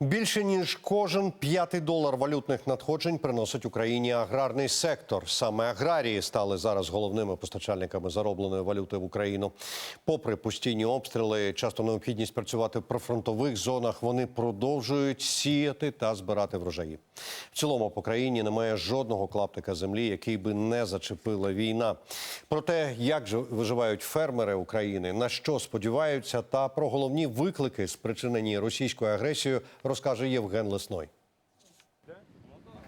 Більше ніж кожен п'ятий долар валютних надходжень приносить Україні аграрний сектор. Саме аграрії стали зараз головними постачальниками заробленої валюти в Україну. Попри постійні обстріли, часто необхідність працювати в прифронтових зонах, вони продовжують сіяти та збирати врожаї. В цілому по країні немає жодного клаптика землі, який би не зачепила війна. Про те, як же виживають фермери України, на що сподіваються, та про головні виклики, спричинені російською агресією, розкаже Євген Лесной.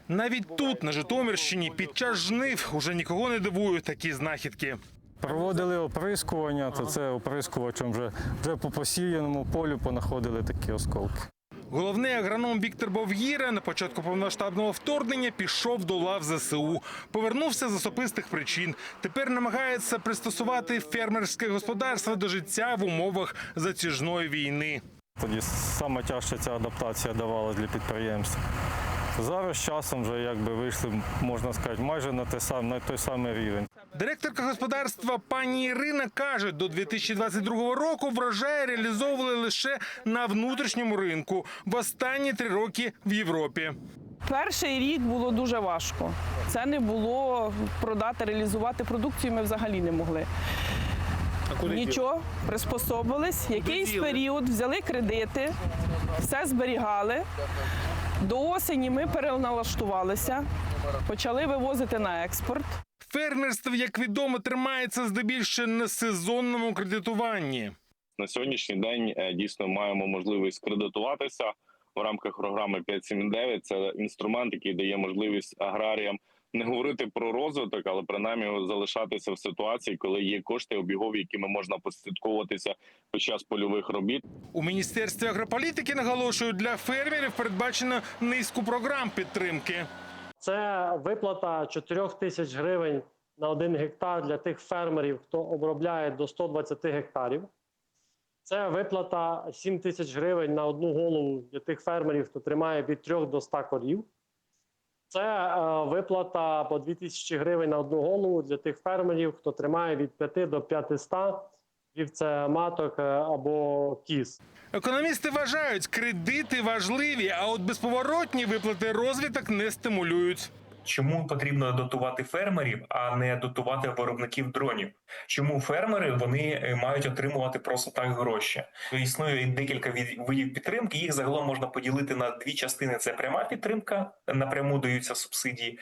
Навіть тут, на Житомирщині, під час жнив уже нікого не дивують такі знахідки. Проводили оприскування, то це оприскувачем вже, вже по посіяному полю понаходили такі осколки. Головний агроном Віктор Бовгіра на початку повномасштабного вторгнення пішов до лав ЗСУ. Повернувся з особистих причин. Тепер намагається пристосувати фермерське господарство до життя в умовах затяжної війни. Тоді саме тяжче ця адаптація давалась для підприємств. Зараз з часом вже якби вийшли, можна сказати, майже на, те сам, на той самий рівень. Директорка господарства пані Ірина каже, до 2022 року врожай реалізовували лише на внутрішньому ринку. В останні три роки в Європі. Перший рік було дуже важко. Це не було продати, реалізувати продукцію. Ми взагалі не могли. Нічого, приспособились. Якийсь діли? період взяли кредити, все зберігали. До осені ми переналаштувалися, почали вивозити на експорт. Фермерство, як відомо, тримається здебільшого на сезонному кредитуванні. на сьогоднішній день е, дійсно маємо можливість кредитуватися в рамках програми 5.7.9. Це інструмент, який дає можливість аграріям не говорити про розвиток, але принаймні залишатися в ситуації, коли є кошти обігові, якими можна послідковуватися під час польових робіт. У міністерстві агрополітики наголошують, для фермерів передбачено низку програм підтримки. Це виплата 4 тисяч гривень на один гектар для тих фермерів, хто обробляє до 120 гектарів. Це виплата 7 тисяч гривень на одну голову для тих фермерів, хто тримає від 3 до 100 корів. Це е, виплата по 2 тисячі гривень на одну голову для тих фермерів, хто тримає від 5 до 500 вівце маток е, або кіз. Економісти вважають, кредити важливі, а от безповоротні виплати розвиток не стимулюють. Чому потрібно дотувати фермерів, а не дотувати виробників дронів? Чому фермери вони е, мають отримувати просто так гроші? Існує декілька видів підтримки. Їх загалом можна поділити на дві частини: це пряма підтримка, напряму даються субсидії,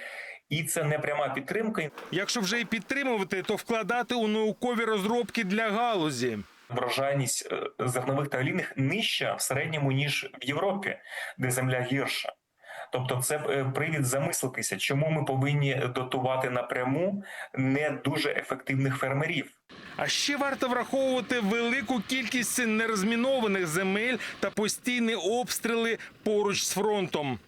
і це непряма підтримка. Якщо вже і підтримувати, то вкладати у наукові розробки для галузі. Врожайність е, зернових та олійних нижча в середньому ніж в Європі, де земля гірша. Тобто, це е, привід замислитися, чому ми повинні дотувати напряму не дуже ефективних фермерів. А ще варто враховувати велику кількість нерозмінованих земель та постійні обстріли поруч з фронтом.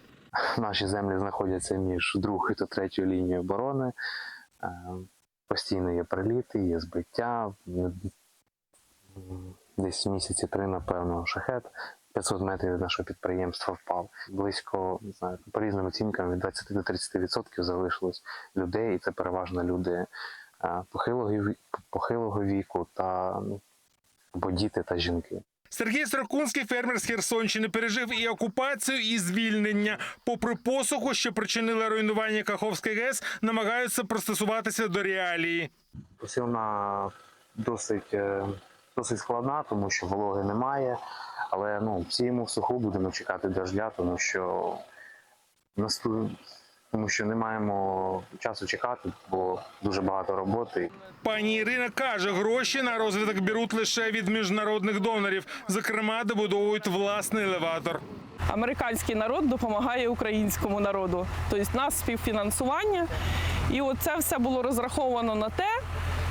Наші землі знаходяться між другою та третьою лінією оборони. Е, Постійно є приліти, є збиття. Десь місяці три, напевно, шахет. 500 метрів від нашого підприємства впав. Близько не знаю, по різним оцінкам від 20 до 30% відсотків залишилось людей, і це переважно люди е, похилого, похилого віку та ну, або діти та жінки. Сергій Сракунський, фермер з Херсонщини, пережив і окупацію, і звільнення. Попри посуху, що причинила руйнування Каховської ГЕС, намагаються пристосуватися до реалії. Посівна досить, е, досить складна, тому що вологи немає. Але ну, сіємо в суху, будемо чекати дождя, тому що насту... тому що не маємо часу чекати, бо дуже багато роботи. Пані Ірина каже, гроші на розвиток беруть лише від міжнародних донорів. Зокрема, добудовують власний елеватор. Американський народ допомагає українському народу. Тобто нас співфінансування. І оце все було розраховано на те,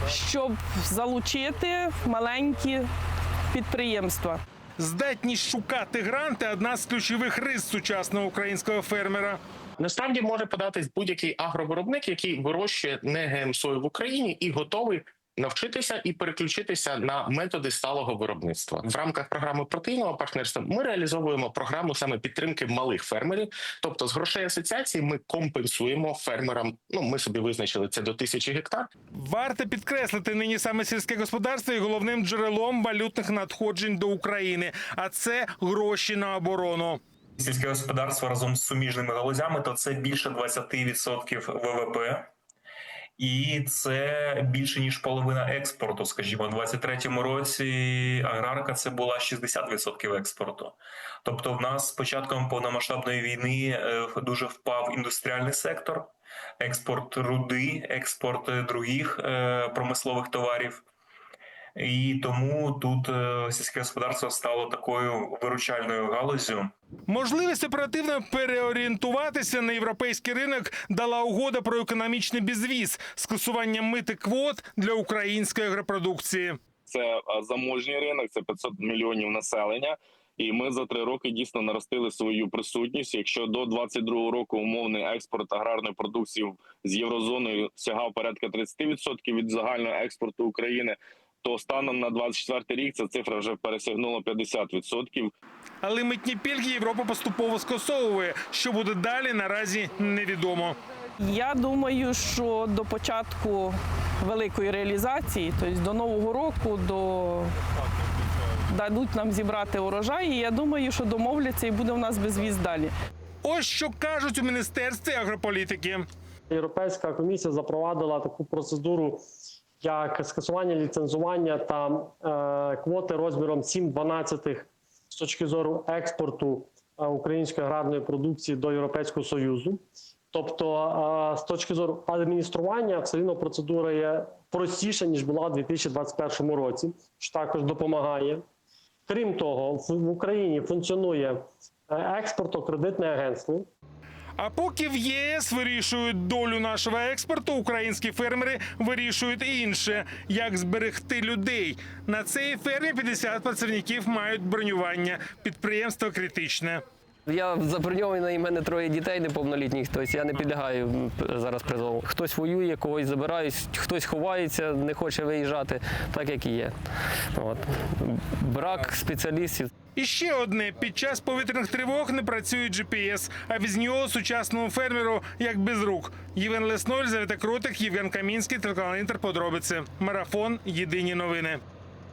щоб залучити маленькі підприємства. Здатність шукати гранти одна з ключових рис сучасного українського фермера. Насправді може податись будь-який агровиробник, який вирощує не ГМСО в Україні і готовий навчитися і переключитися на методи сталого виробництва в рамках програми протеїнового партнерства. Ми реалізовуємо програму саме підтримки малих фермерів. Тобто, з грошей асоціації ми компенсуємо фермерам. Ну ми собі визначили це до тисячі гектар. Варто підкреслити, нині саме сільське господарство є головним джерелом валютних надходжень до України, а це гроші на оборону. Сільське господарство разом з суміжними галузями то це більше 20% ВВП. І це більше ніж половина експорту. Скажімо, у 23-му році аграрка це була 60% експорту. Тобто, в нас з початком повномасштабної війни е, дуже впав індустріальний сектор, експорт руди, експорт е, других е, промислових товарів. І тому тут е, сільське господарство стало такою виручальною галузю. Можливість оперативно переорієнтуватися на європейський ринок дала угода про економічний безвіз, скасування мити квот для української агропродукції. Це е, заможній ринок, це 500 мільйонів населення. І ми за три роки дійсно наростили свою присутність. Якщо до 22 року умовний експорт аграрної продукції з єврозоною сягав порядка 30% від загального експорту України, то станом на 24 рік ця цифра вже пересягнула 50%. Але митні пільги Європа поступово скасовує. Що буде далі, наразі невідомо. Я думаю, що до початку великої реалізації, тобто до нового року, до дадуть нам зібрати урожай. І я думаю, що домовляться і буде у нас безвіз далі. Ось що кажуть у міністерстві агрополітики. Європейська комісія запровадила таку процедуру, як скасування ліцензування та е, квоти розміром 7,12 з точки зору експорту е, української аграрної продукції до Європейського Союзу. Тобто, е, з точки зору адміністрування, все одно процедура є простіша ніж була у 2021 році, що також допомагає. Крім того, в Україні функціонує е, експортно-кредитне агентство. А поки в ЄС вирішують долю нашого експорту, українські фермери вирішують інше, як зберегти людей. На цій фермі 50 працівників мають бронювання. Підприємство критичне. Я заброньований, у мене троє дітей неповнолітніх, тобто я не підлягаю зараз призову. Хтось воює, когось забирають, хтось ховається, не хоче виїжджати, так як і є. От. Брак спеціалістів. І ще одне: під час повітряних тривог не працює GPS, а без нього сучасному фермеру як без рук. Євген Лесноль, Завіта Крутик, Євген Камінський, телеканал Інтер. Подробиці. Марафон. Єдині новини.